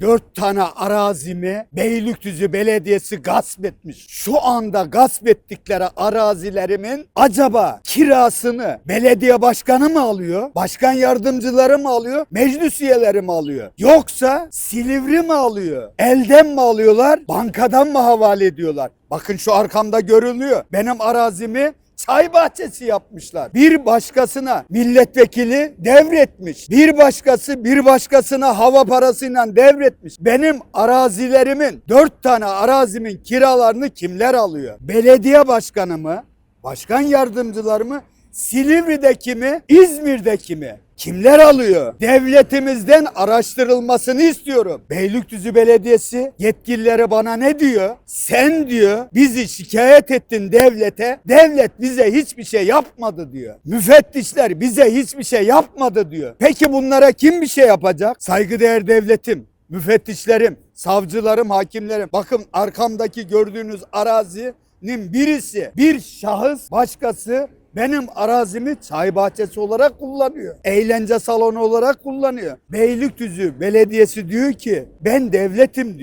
Dört tane arazimi Beylikdüzü Belediyesi gasp etmiş. Şu anda gasp ettikleri arazilerimin acaba kirasını belediye başkanı mı alıyor? Başkan yardımcıları mı alıyor? Meclis üyeleri mi alıyor? Yoksa Silivri mi alıyor? Elden mi alıyorlar? Bankadan mı havale ediyorlar? Bakın şu arkamda görülüyor. Benim arazimi çay bahçesi yapmışlar. Bir başkasına milletvekili devretmiş. Bir başkası bir başkasına hava parasıyla devretmiş. Benim arazilerimin dört tane arazimin kiralarını kimler alıyor? Belediye başkanı mı? Başkan yardımcıları mı? Silivri'deki mi? İzmir'deki mi? Kimler alıyor? Devletimizden araştırılmasını istiyorum. Beylikdüzü Belediyesi yetkilileri bana ne diyor? Sen diyor bizi şikayet ettin devlete. Devlet bize hiçbir şey yapmadı diyor. Müfettişler bize hiçbir şey yapmadı diyor. Peki bunlara kim bir şey yapacak? Saygıdeğer devletim, müfettişlerim, savcılarım, hakimlerim. Bakın arkamdaki gördüğünüz arazinin birisi bir şahıs başkası benim arazimi çay bahçesi olarak kullanıyor. Eğlence salonu olarak kullanıyor. Beylikdüzü Belediyesi diyor ki ben devletim diyor.